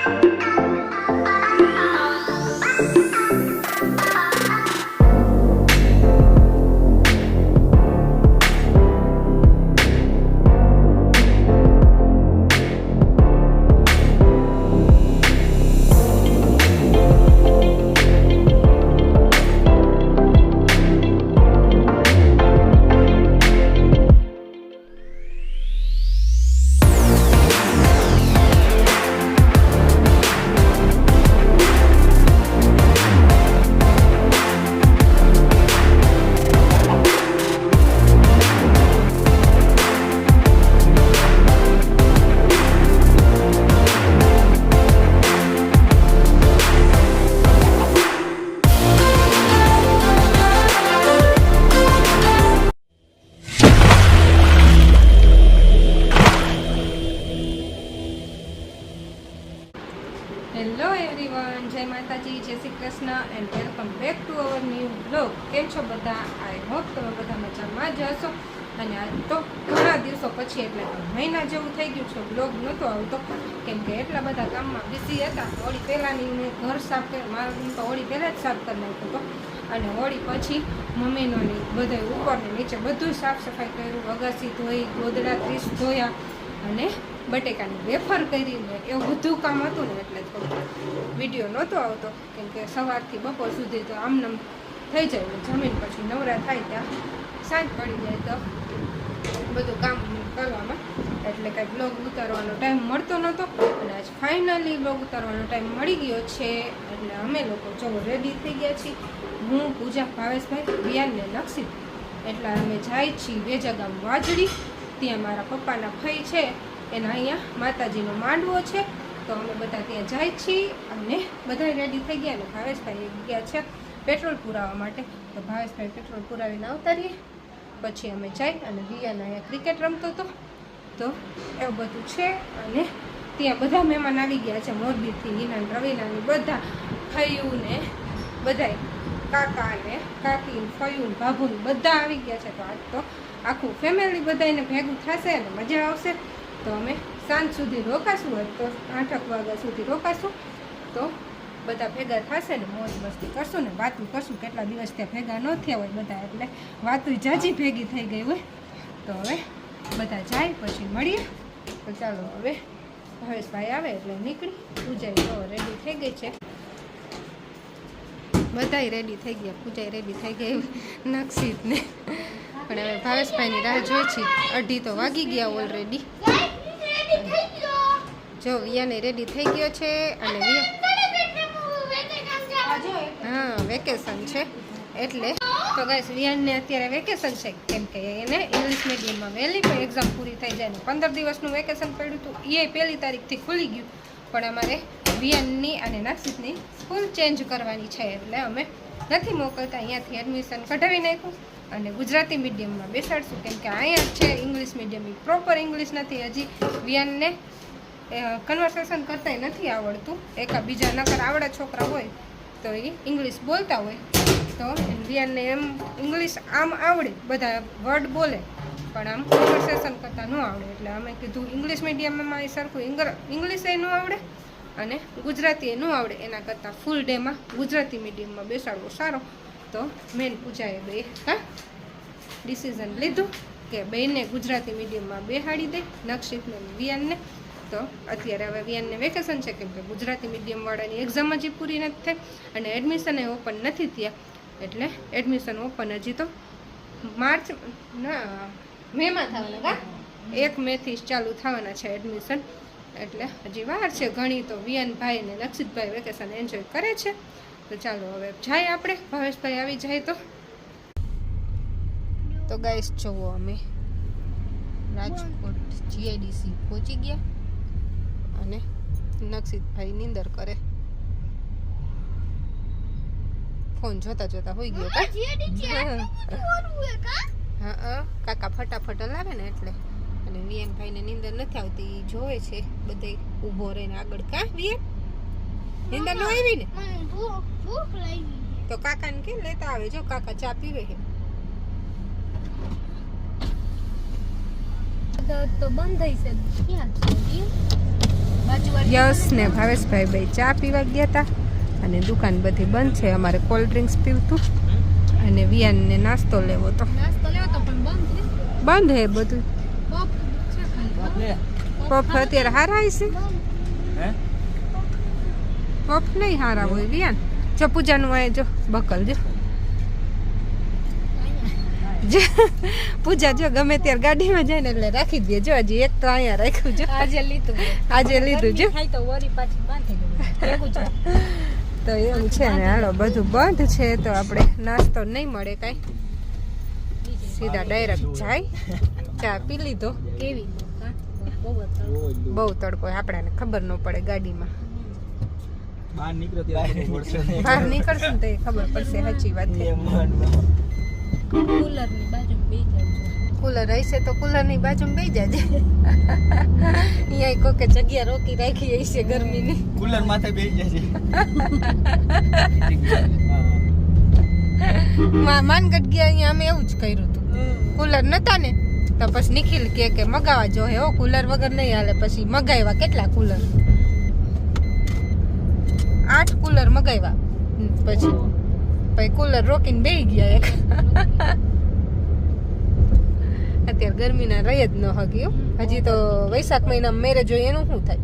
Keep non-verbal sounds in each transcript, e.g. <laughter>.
Hello આવતો. કેમ કે એટલા બધા કામમાં બિઝી હતા હોળી પહેલાંની મેં ઘર સાફ કરી, મારું તો હોળી પહેલાં જ સાફ કરી નાખતો હતો. અને હોળી પછી મમ્મીનો બધા ઉપર ને નીચે બધું સાફ સફાઈ કર્યું, અગાસી ધોઈ, ગોદડા ત્રીસ ધોયા અને બટેકાની વેફર કરીને એવું બધું કામ હતું ને એટલે થોડું વીડિયો નહોતો આવતો, કેમ કે સવારથી બપોર સુધી તો આમનામ થઈ જાય જમીન પછી નવરા થાય ત્યાં સાંજ પડી જાય તો બધું કામ કરવામાં એટલે કાંઈ બ્લોગ ઉતારવાનો ટાઈમ મળતો નહોતો. અને આજ ફાઇનલી બ્લોગ ઉતારવાનો ટાઈમ મળી ગયો છે. એટલે અમે લોકો જો રેડી થઈ ગયા છીએ. હું, પૂજા, ભાવેશભાઈ વિયાનને લક્ષિત એટલે અમે જાય છીએ વેજાગામ વાજડી. ત્યાં મારા પપ્પાના ભાઈ છે. એના અહીંયા માતાજીનો માંડવો છે. તો અમે બધા ત્યાં જાય છીએ અને બધા રેડી થઈ ગયા અને ભાવેશભાઈ ગયા છે પેટ્રોલ પુરાવા માટે. તો ભાવેશભાઈ પેટ્રોલ પુરાવીને આવતા રહીએ. પછી અમે જઈ અને દિયાના અહીંયા ક્રિકેટ રમતો હતો. તો એવું બધું છે. અને ત્યાં બધા મહેમાન આવી ગયા છે. મોરબીથી હિના ને બધા ફયું ને બધાય કાકા ને કાકી, ફયું ને બધા આવી ગયા છે. તો આજ તો આખું ફેમિલી બધાને ભેગું થશે અને મજા આવશે. તો અમે સાંજ સુધી રોકાશું. હોય તો આઠક વાગ્યા સુધી રોકાશું. તો બધા ભેગા થશે ને મોજ મસ્તી કરશું ને વાતું કરશું. કેટલા દિવસ ત્યાં ભેગા ન થયા હોય બધા. એટલે વાતું જાજી ભેગી થઈ ગઈ હોય. તો હવે બધા જાય, પછી મળીએ. તો ચાલો હવે ભાવેશભાઈ આવે એટલે નીકળી. પૂજાઈ તો રેડી થઈ ગઈ છે. બધાય રેડી થઈ ગયા પૂજાઈ રેડી થઈ ગઈ નક્ષિતને પણ હવે ભાવેશભાઈની રાહ જોઈ છે. અઢી તો વાગી ગયા ઓલરેડી જો વિયાને રેડી થઈ ગયો છે અને હા વેકેશન છે. એટલે તો ગાઈસ વિયાનને અત્યારે વેકેશન છે. કેમ કે એને ઇંગ્લિશ મીડિયમમાં વહેલી પણ એક્ઝામ પૂરી થઈ જાય ને પંદર દિવસનું વેકેશન પડ્યું હતું. એ પહેલી તારીખથી ખુલી ગયું. પણ અમારે વિયાનની અને નાસિકની સ્કૂલ ચેન્જ કરવાની છે એટલે અમે નથી મોકલતા. અહીંયાથી એડમિશન કઢાવી નાખ્યું અને ગુજરાતી મીડિયમમાં બેસાડશું. કેમ કે અહીંયા છે ઇંગ્લિશ મીડિયમ પ્રોપર ઇંગ્લિશ નથી. હજી વિયાનને કન્વર્સેશન કરતાંય નથી આવડતું. એકા બીજા નકર આવડા છોકરા હોય તો એ ઇંગ્લિશ બોલતા હોય. તો વિયાનને એમ ઇંગ્લિશ આમ આવડે, બધા વર્ડ બોલે, પણ આમ કન્વર્સેશન કરતાં ન આવડે. એટલે અમે કીધું ઇંગ્લિશ મીડિયમમાં એ સરખું ઇંગ્લિશ એ ન આવડે અને ગુજરાતી એ ન આવડે. એના કરતાં ફૂલ ડેમાં ગુજરાતી મીડિયમમાં બેસાડવો સારો. તો મેન પૂજાએ બે, હા ડિસિઝન લીધું કે બેને ગુજરાતી મીડિયમમાં બેહાડી દે, નક્ષિતને વિયાનને. તો અત્યારે હવે વિયાનને વેકેશન છે, કેમ કે ગુજરાતી મીડિયમવાળાની એક્ઝામ હજી પૂરી નથી થઈ અને એડમિશન એ ઓપન નથી થયા. એટલે એડમિશન ઓપન હજી તો માર્ચ, ના, મેમાં થવાના કા? એક મેથી જ ચાલુ થવાના છે એડમિશન એટલે હજી વાર છે ઘણી તો વિયનભાઈ ને લક્ષિતભાઈ વેકેશન એન્જોય કરે છે. તો ચાલો હવે જાય આપણે. ભાવેશભાઈ આવી જાય તો. તો ગાઈસ જોવો અમે. રાજકોટ જીઆઈડીસી પહોંચી ગયા. અને નક્ષિતભાઈ નિંદર કરે. ફોન જોતા જોતા હોઈ ગયો <laughs> કા? હા હા કાકા ફટાફટ હલાવે ને એટલે. અને વિયનભાઈને નીંદર નથી આવતી જોવે છે બધે ઊભો રહીને આગળ. કા વિયન નીંદર ન આવી ને? તો કાકાને કે લેતા આવે? જો કાકા ચા પીવે છે તો બંધ થઈ છે. યશ ને ભાવેશભાઈ ભાઈ ચા પીવા ગયા હતા અને દુકાન બધી બંધ છે. અમારે કોલ્ડ ડ્રિંક્સ પીવતું અને વિયાનને નાસ્તો લેવો તો નાસ્તો લેવો તો બંધ હે બધું. પફ અત્યારે હારા છે. હે? પફ નહીં હારા હોય વિયાન. જો પૂજાનું હોય જો બકલ જો. પૂજા જો ગમે ત્યારે ગાડીમાં જાય ને એટલે રાખી દે. જો હજી એક તો અહીંયા રાખ્યું જો. આજે લીધું. આજે લીધું જો. તો વરી પાછી બાંધી છે તો એવું છે ને હાલો બધું બંધ છે તો આપણે નાસ્તો નહીં મળે કાંઈ. સીધા ડાયરેક્ટ જાય. ચા પી લીધો. કેવી? બહુ તડકો. હોય, આપણને ખબર ન પડે ગાડીમાં. બહાર નીકળશે ને તો એ ખબર પડશે સાચી વાત કુલરની બાજુ બે કુલર હશે તો કુલરની બાજુમાં બેસી જાજે. અહીંયા કોકે જગ્યા રોકી રાખી હશે ગરમીની. કુલર માથે બેસી જાજે. માનગઢ ગયા અહીંયા અમે એવું જ કર્યું હતું. કુલર નતા ને? તો પછી નિખિલ કે કે મગાવા જો હે કુલર વગર નહીં હાલે. પછી મગાવ્યા કેટલા કુલર આઠ કુલર મગાવ્યા. પછી પછી કુલર રોકીને બેહી ગયા એક. અત્યારે ગરમીના રહી જ ન હગ્યું હજી તો વૈશાખ મહિના મેરેજ હોય એનું શું થાય?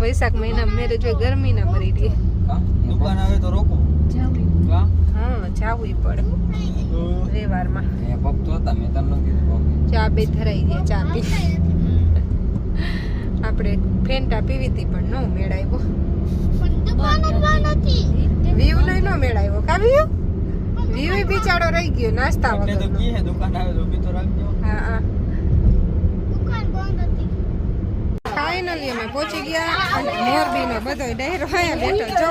વૈશાખ મહિના મેરેજ હોય ગરમીના મરી રહી. દુકાન આવે તો રોકો? હા? જાવું પડે. રવિવારમાં. એ પગ તો હતા મેં તમને કીધું ચા બે ધરાઈ ગયા ચા પી. આપણે ફેન્ટા પીવી હતી પણ નો મેળાવ્યો વ્યૂ નહીં નો મેળાવ્યો કા વ્યૂ બિચારો રહી ગયો નાસ્તા એટલે તો કી હે દુકાન આવે તો રાખજો. હા હા. ફાઇનલી અમે પહોંચી ગયા અને મોરબીનો બધો ડાયરો અહીંયા બેઠો? જો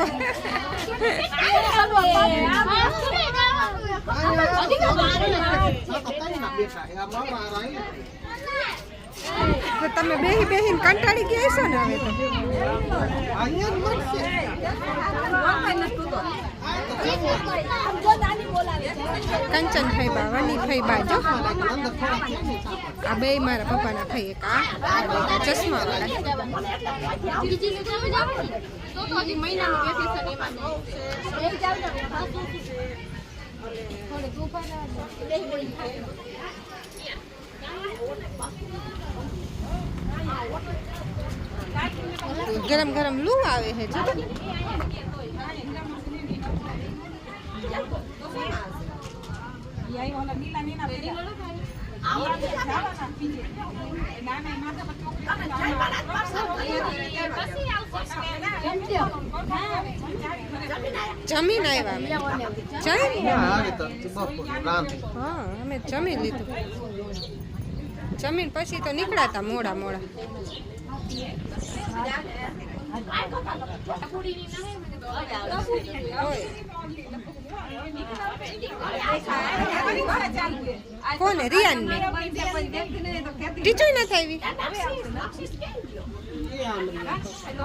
તો તમે બેહી બેહીને કંટાળી ગયા છો ને હવે તો? કંચન ભાઈ બા વની આ બે મારા પપ્પાના ભાઈ એક, આ. ચશ્મા ગરમ ગરમ લૂ આવે છે. જો. જમીન આવ્યા અમે. જમીન? હા અમે જમી લીધું. જમીન પછી તો નીકળાતા મોડા મોડા. કોને? રિયાન ને ટીચર નથી આવી.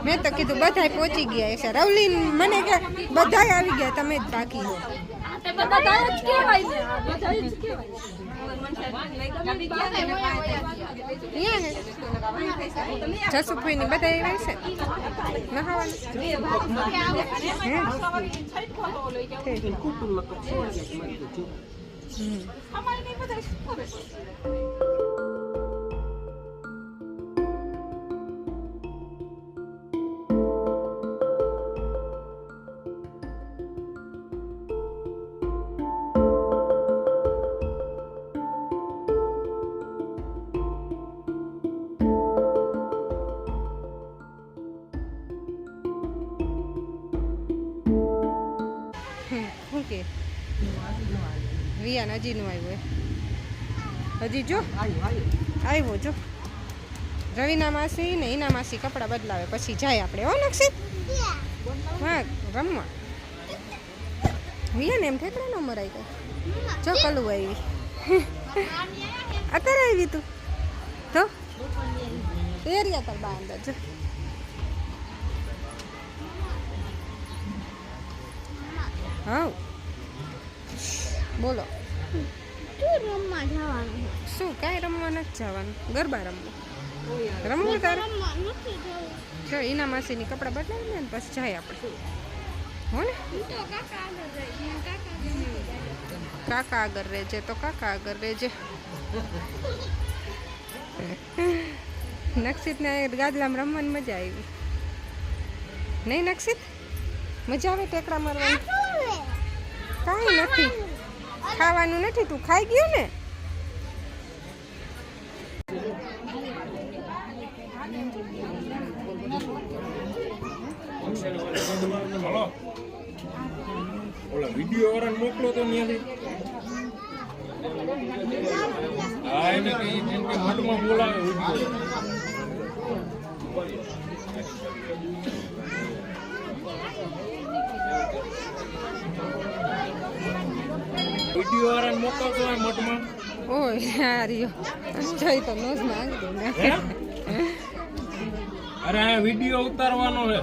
મેં તો કીધું બધાય પહોંચી ગયા છે રવલીન મને કે બધાય આવી ગયા, તમે જ બાકી હો. રિયા ને. જસુભાઈ ની બધા આવ્યા છે. નહાવાનું. રિયાન હજી નું આવ્યો હજી જો. આવ્યો જો. રવિના માસી ને ઈના માસી કપડાં બદલાવે પછી જાય આપણે હો નક્ષી હા રમવા. વિયાને એમ ઠેકડા ન મરાઈ ગઈ જો કલું આવી. અત્યારે આવી તું. તો એરિયા તાર બા અંદર જો. હા બોલો. શું કાંઈ રમવા નથી જવાનું. ગરબા રમવું. રમવું તારે? જો ઈના માસીની કપડાં બદલાવી ને પછી જાય આપણે. હો ને? કાકા આગળ રહેજે તો કાકા આગળ રહેજે <laughs> નક્ષિતને ગાદલામાં રમવાની મજા આવી. નહીં નક્ષિત મજા આવે ટેકડા મારવાની? કાંઈ નથી. ખાવાનું નથી તું ખાઈ ગયો ને? ઓલા વીડિયો મોકલો તો હા એને વીડિયો વાળાને મોકલતો હોય મઠમાં. ઓય યારિયો જોઈ તો નોઝ માંગ દે ને અરે આ વીડિયો ઉતારવાનો છે.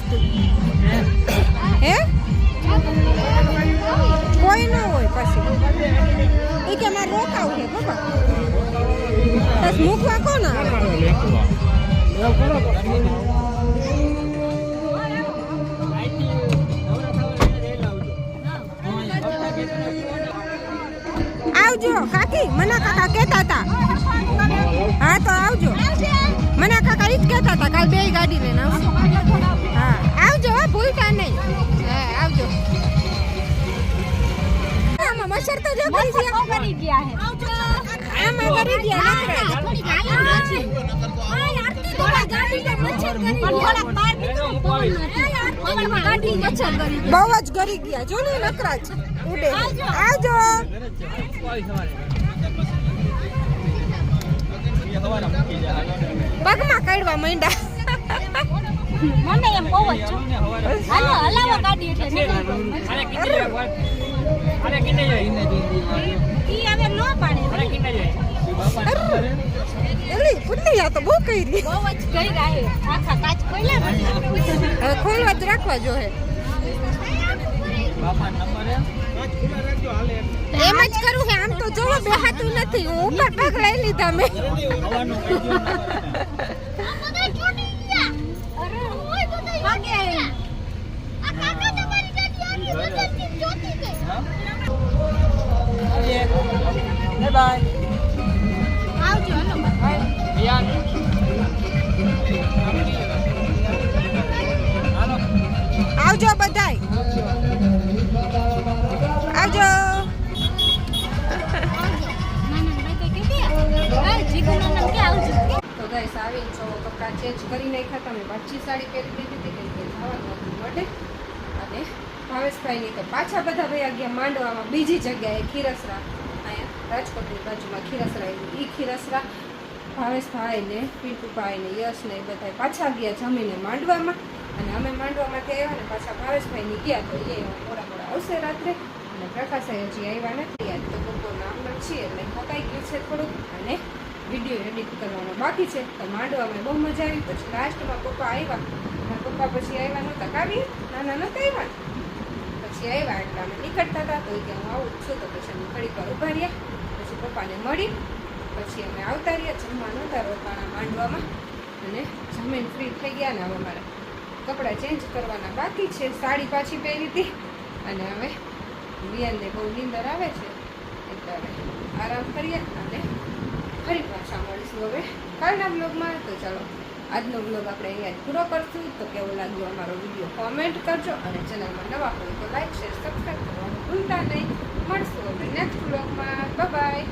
પછી હે? કોઈ ન હોય પછી. એ કે મારે રોકાવું છે બાબા બસ મૂકવા કોણ આવે? આવજો કાકી મના કાકા કહેતા હતા. હા તો આવજો. મના કાકા ઈ જ કહેતા હતા કાલ બે ગાડી લઈને આવશે. ભૂલતા નહીં. હા આવજો. આમાં મચ્છર તો જો કરી ગયા કરી ગયા. હે. આમાં કરી ગયા. નકરા. થોડીક હાલી નથી. બહાર નીકળો પવનમાં ગાડી મચ્છર કરી બહુ જ ગરી ગયા. જો ને નકરા જ ઉડે. આજો પગમાં કાઢવા માંડ્યા. મને એમ બહુ જ હાલો હલાવો ગાડી એટલે. અરે કિંડે અરે કિંડે જો ઇને ઈ હવે નો પાડે. અરે કિંડે જો. તો જ જ રાખવા બાપા એમ. જ કરું કે આમ તો જોવો બેહાતું નથી. હું ઉપર પગ લઈ લીધા મેં. હવાનું બાય. બાય આવજો આવજો બધાય. આવજો. તો ગાઈસ આવી છો. કપડાં ચેન્જ કરી નાખ્યા તમે પાછી સાડી પહેરી દીધી હતી કે જવાનું હતું અને ભાવેશભાઈની તો પાછા બધા ભાઈ ગયા માંડવામાં બીજી જગ્યાએ ખીરસરા, અહીંયા રાજકોટની બાજુમાં ખીરસરા એ ખીરસરા. ભાવેશભાઈ ને પિન્ટુભાઈ ને યશ ને બધા પાછા ગયા જમીને માંડવામાં. અને અમે માંડવામાંથી આવ્યા ને પાછા ભાવેશભાઈની ગયા તો એ મોડા મોડા આવશે રાત્રે. અને પ્રકાશભાઈ હજી આવ્યા નથી. આજ તો બપોરના આમ છીએ એટલે થકાઈ ગયું છે થોડુંક. અને વીડિયો એડિટ કરવાનો બાકી છે. તો માંડવામાં બહુ મજા આવી. પછી લાસ્ટમાં પપ્પા આવ્યા. અને પપ્પા પછી આવ્યા નહોતા. કાવી નાના નહોતા આવ્યા? પછી આવ્યા એટલે અમે નીકળતા હતા. તો કે હું આવું છું, તો પછી અમે ઘડીક વાર ઊભા રહ્યા. પછી પપ્પાને મળી. પછી અમે આવતા રહ્યા જમવાનું હતા રોકાણા માંડવામાં. અને જમીન ફ્રી થઈ ગયા ને હવે મારે કપડાં ચેન્જ કરવાના બાકી છે. સાડી પાછી પહેરી હતી. અને હવે વિયનને બહુ નીંદર આવે છે. એટલે હવે આરામ કરીએ અને ફરી પાછા મળીશું હવે. કાલના બ્લોગમાં તો ચાલો. આજનો બ્લોગ આપણે અહીંયા પૂરો કરશું. તો કેવો લાગ્યો અમારો વીડિયો કોમેન્ટ કરજો અને ચેનલમાં નવા હોય તો લાઈક શેર સબસ્ક્રાઈબ કરવાનું ભૂલતા નહીં. મળશું હવે નેક્સ્ટ બ્લોગમાં બાય